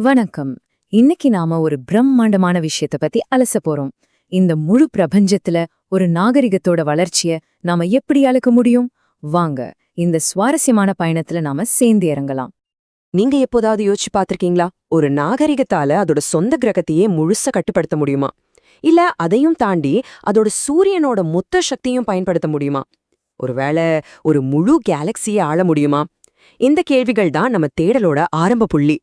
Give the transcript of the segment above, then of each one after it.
வணக்கம். இன்னைக்கு நாம ஒரு பிரம்மாண்டமான விஷயத்த பத்தி அலச போறோம். இந்த முழு பிரபஞ்சத்துல ஒரு நாகரிகத்தோட வளர்ச்சிய நாம எப்படி அளக்க முடியும்? வாங்க இந்த சுவாரஸ்யமான பயணத்துல நாம சேர்ந்து இறங்கலாம். நீங்க எப்போதாவது யோசிச்சு பார்த்திருக்கீங்களா? ஒரு நாகரிகத்தால அதோட சொந்த கிரகத்தையே முழுசா கட்டுப்படுத்த முடியுமா? இல்ல அதையும் தாண்டி அதோட சூரியனோட மொத்த சக்தியும் பயன்படுத்த முடியுமா? ஒருவேளை ஒரு முழு கேலக்சியை ஆள முடியுமா? இந்த கேள்விகள் தான் நம்ம தேடலோட ஆரம்ப புள்ளி.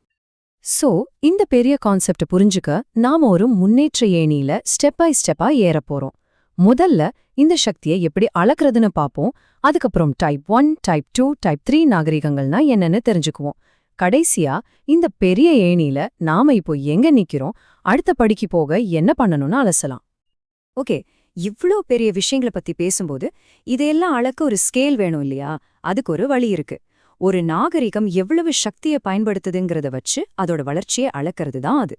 சோ இந்த பெரிய கான்செப்ட புரிஞ்சுக்க நாம ஒரு முன்னேற்ற ஏணியில ஸ்டெப் பை ஸ்டெப்பா ஏற போறோம். முதல்ல இந்த சக்தியை எப்படி அளக்குறதுன்னு பாப்போம். அதுக்கப்புறம் type one type two type three நாகரிகங்கள்னா என்னன்னு தெரிஞ்சுக்குவோம். கடைசியா இந்த பெரிய ஏணியில நாம இப்போ எங்க நிக்கிறோம்? அடுத்த படிக்கு போக என்ன பண்ணணும்னு அலசலாம். ஓகே இவ்ளோ பெரிய விஷயங்கள பத்தி பேசும்போது இதையெல்லாம் அளக்க ஒரு ஸ்கேல் வேணும் இல்லையா? அதுக்கு ஒரு வழி இருக்கு. ஒரு நாகரிகம் எவ்வளவு சக்தியை பயன்படுத்துதுங்கிறத வச்சு அதோட வளர்ச்சியை அளக்கிறது தான் அது.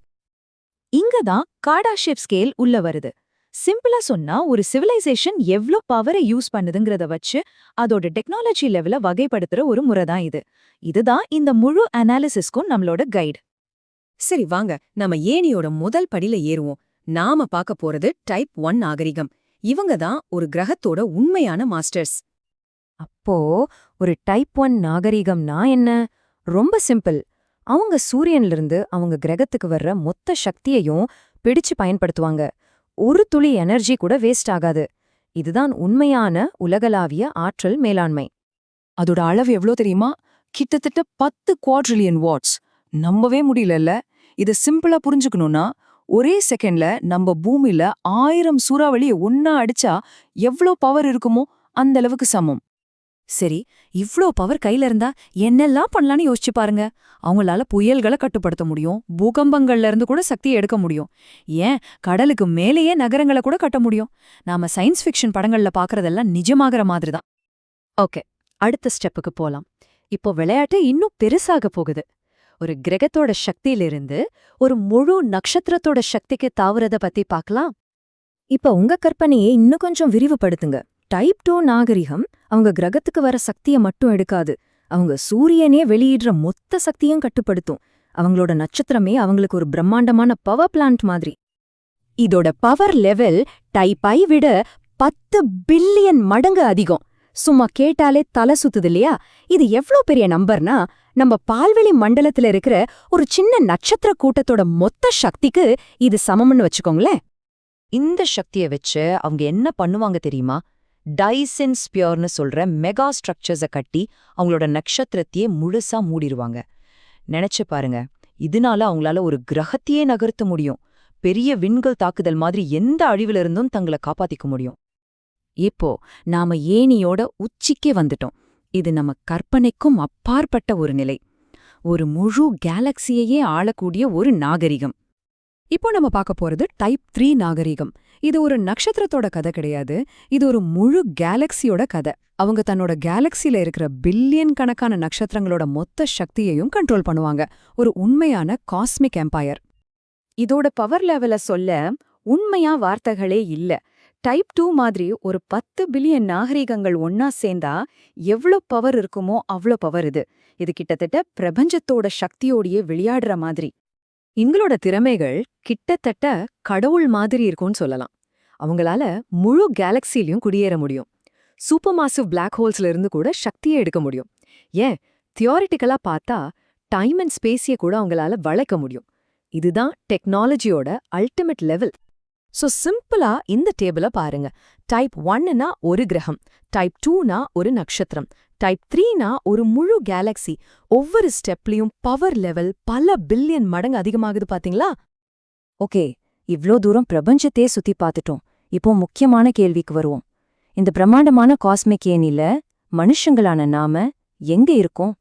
இங்க தான் ஸ்கேல் உள்ள வருது. சிம்பிளா சொன்னா ஒரு சிவிலைசேஷன் எவ்ளோ பவரை யூஸ் பண்ணுதுங்கிறத வச்சு அதோட டெக்னாலஜி லெவல வகைப்படுத்துற ஒரு முறை தான் இது. இதுதான் இந்த முழு அனாலிசிஸ்க்கும் நம்மளோட கைடு சரி வாங்க. நம்ம ஏனியோட முதல் படியில ஏறுவோம். நாம பார்க்க போறது டைப் ஒன் நாகரிகம். இவங்க தான் ஒரு கிரகத்தோட உண்மையான மாஸ்டர்ஸ் அப்போ ஒரு டைப் ஒன் நாகரிகம்னா என்ன? ரொம்ப சிம்பிள் அவங்க சூரியன்லிருந்து அவங்க கிரகத்துக்கு வர்ற மொத்த சக்தியையும் பிடிச்சு பயன்படுத்துவாங்க. ஒரு துளி எனர்ஜி கூட வேஸ்ட் ஆகாது. இதுதான் உண்மையான உலகளாவிய ஆற்றல் மேலாண்மை. அதோட அளவு எவ்ளோ தெரியுமா? கிட்டத்தட்ட பத்து குவாட்ரிலியன் வாட்ஸ் நம்பவே முடியலல்ல. இத சிம்பிளா புரிஞ்சுக்கணும்னா ஒரே செகண்ட்ல நம்ம பூமியில ஆயிரம் சூறாவளிய ஒன்னா அடிச்சா எவ்ளோ பவர் இருக்குமோ அந்த அளவுக்கு சமம். சரி இவ்ளோ பவர் கையில இருந்தா என்னெல்லாம் பண்ணலாம்னு யோசிச்சு பாருங்க. அவங்களால புயல்களை கட்டுப்படுத்த முடியும் பூகம்பங்கள்ல இருந்து கூட சக்தியை எடுக்க முடியும். ஏன்? கடலுக்கு மேலேயே நகரங்களை கூட கட்ட முடியும். நாம சயின்ஸ் ஃபிக்ஷன் படங்கள்ல பாக்குறதெல்லாம் நிஜமாகற மாதிரி தான் ஓகே அடுத்த ஸ்டெப்புக்கு போலாம். இப்போ விளையாட்டு இன்னும் பெருசாக போகுது. ஒரு கிரகத்தோட சக்தியிலிருந்து ஒரு முழு நட்சத்திரத்தோட சக்திக்கு தாவுறத பத்தி பார்க்கலாம் இப்ப உங்க கற்பனையை இன்னும் கொஞ்சம் விரிவுபடுத்துங்க. டைப் டூ நாகரிகம் அவங்க கிரகத்துக்கு வர சக்தியை மட்டும் எடுக்காது. அவங்க சூரியனே வெளியிடுற மொத்த சக்தியும் கட்டுப்படுத்தும். அவங்களோட நட்சத்திரமே அவங்களுக்கு ஒரு பிரம்மாண்டமான பவர் பிளான்ட் மாதிரி. இதோட பவர் லெவல் டைப் ஐ விட பத்து பில்லியன் மடங்கு அதிகம். சும்மா கேட்டாலே தலை சுத்துது இல்லையா? இது எவ்ளோ பெரிய நம்பர்னா நம்ம பால்வெளி மண்டலத்துல இருக்கிற ஒரு சின்ன நட்சத்திர கூட்டத்தோட மொத்த சக்திக்கு இது சமம்னு வச்சுக்கோங்களேன். இந்த சக்தியை வச்சு அவங்க என்ன பண்ணுவாங்க தெரியுமா? டைசன் ஸ்பியர்னு சொல்ற மெகா ஸ்ட்ரக்சர்ஸை கட்டி அவங்களோட நட்சத்திரத்தையே முழுசா மூடிடுவாங்க நினைச்சு பாருங்க. இதனால அவங்களால ஒரு கிரகத்தையே நகர்த்த முடியும். பெரிய விண்கல் தாக்குதல் மாதிரி எந்த அழிவுல இருந்தும் தங்களை காப்பாத்திக்க முடியும். இப்போ நாம ஏணியோட உச்சிக்கே வந்துட்டோம். இது நம்ம கற்பனைக்கும் அப்பாற்பட்ட ஒரு நிலை. ஒரு முழு கேலக்சியையே ஆளக்கூடிய ஒரு நாகரிகம். இப்போ நம்ம பார்க்க போறது டைப் த்ரீ நாகரிகம். இது ஒரு நட்சத்திரத்தோட கதை கிடையாது. இது ஒரு முழு கேலக்சியோட கதை. அவங்க தன்னோட கேலக்சில இருக்கிற பில்லியன் கணக்கான நட்சத்திரங்களோட மொத்த சக்தியையும் கண்ட்ரோல் பண்ணுவாங்க. ஒரு உண்மையான காஸ்மிக் எம்பையர் இதோட பவர் லெவல சொல்ல உண்மையா வார்த்தைகளே இல்ல. டைப் டூ மாதிரி ஒரு பத்து பில்லியன் நாகரிகங்கள் ஒன்னா சேர்ந்தா எவ்ளோ பவர் இருக்குமோ அவ்ளோ பவர் இது. இது கிட்டத்தட்ட பிரபஞ்சத்தோட சக்தியோடையே விளையாடுற மாதிரி. எங்களோட திறமைகள் கிட்டத்தட்ட கடவுள் மாதிரி இருக்கும்னு சொல்லலாம். அவங்களால முழு கேலக்சிலையும் குடியேற முடியும். சூப்பர் மாசிவ் பிளாக் ஹோல்ஸ்ல இருந்து கூட சக்தியை எடுக்க முடியும். ஏன்? தியோரிட்டிக்கலா பார்த்தா டைம் அண்ட் ஸ்பேஸிய கூட அவங்களால வளைக்க முடியும். இதுதான் டெக்னாலஜியோட அல்டிமேட் லெவல் சோ சிம்பிளா இந்த டேபிள பாருங்க. டைப் ஒன்னுனா ஒரு கிரகம் டைப் டூனா ஒரு நட்சத்திரம் டைப் த்ரீனா ஒரு முழு கேலக்ஸி ஒவ்வொரு ஸ்டெப்லயும் பவர் லெவல் பல பில்லியன் மடங்கு அதிகமாகுது பாத்தீங்களா? ஓகே இவ்ளோ தூரம் பிரபஞ்சத்தையே சுத்தி பார்த்துட்டோம் இப்போ முக்கியமான கேள்விக்கு வருவோம். இந்த பிரம்மாண்டமான காஸ்மிக் ஏனில மனுஷங்களான நாம எங்க இருக்கோம்?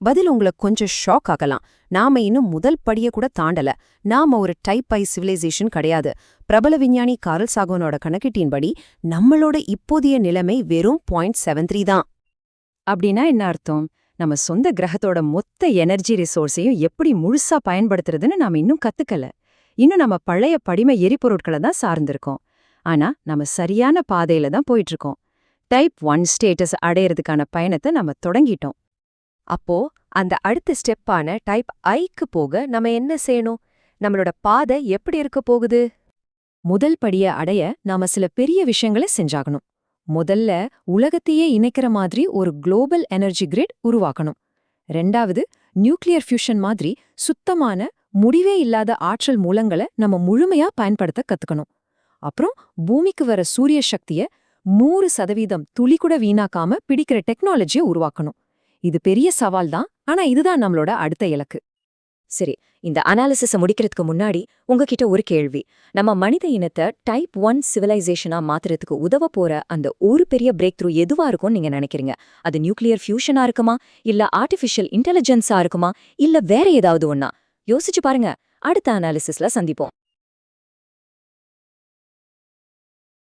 பதில் உங்களை கொஞ்சம் ஷாக் ஆகலாம் நாம இன்னும் முதல் படிய கூட தாண்டல. நாம ஒரு டைப் ஐ சிவிலைசேஷன் கிடையாது. பிரபல விஞ்ஞானி கார்ல் சாகோனோட கணக்கீட்டின்படி நம்மளோட இப்போதைய நிலைமை வெறும் பாயிண்ட் செவன் த்ரீ தான். அப்படின்னா என்ன அர்த்தம்? நம்ம சொந்த கிரகத்தோட மொத்த எனர்ஜி ரிசோர்ஸையும் எப்படி முழுசா பயன்படுத்துறதுன்னு நாம இன்னும் கத்துக்கல. இன்னும் நம்ம பழைய படிம எரிபொருட்களை தான் சார்ந்திருக்கோம். ஆனா நம்ம சரியான பாதையில தான் போயிட்டு இருக்கோம் டைப் ஒன் ஸ்டேட்டஸ் அடையறதுக்கான பயணத்தை நம்ம தொடங்கிட்டோம். அப்போ அந்த அடுத்த ஸ்டெப்பான டைப் ஐக்கு போக நம்ம என்ன செய்யணும்? நம்மளோட பாதை எப்படி இருக்க போகுது? முதல் படிய அடைய நாம சில பெரிய விஷயங்களை செஞ்சாகணும். முதல்ல உலகத்தையே இணைக்கிற மாதிரி ஒரு குளோபல் எனர்ஜி கிரிட் உருவாக்கணும். ரெண்டாவது நியூக்ளியர் ஃபியூஷன் மாதிரி சுத்தமான முடிவே இல்லாத ஆற்றல் மூலங்களை நம்ம முழுமையா பயன்படுத்த கத்துக்கணும். அப்புறம் பூமிக்கு வர சூரிய சக்திய நூறு சதவீதம் துளி கூட வீணாக்காம பிடிக்கிற டெக்னாலஜியை உருவாக்கணும். இது பெரிய சவால் தான் ஆனா இதுதான் நம்மளோட அடுத்த இலக்கு. சரி இந்த அனாலிசிஸை முடிக்கிறதுக்கு முன்னாடி உங்ககிட்ட ஒரு கேள்வி. நம்ம மனித இனத்தை டைப் ஒன் சிவிலைசேஷனா மாத்துறதுக்கு உதவ போற அந்த ஒரு பெரிய பிரேக் த்ரூ எதுவா இருக்கும்னு நீங்க நினைக்கிறீங்க? அது நியூக்ளியர் ஃபியூஷனா இருக்குமா? இல்ல ஆர்டிஃபிஷியல் இன்டெலிஜென்ஸா இருக்குமா? இல்ல வேற ஏதாவது ஒன்னா யோசிச்சு பாருங்க. அடுத்த அனாலிசிஸ்ல சந்திப்போம்.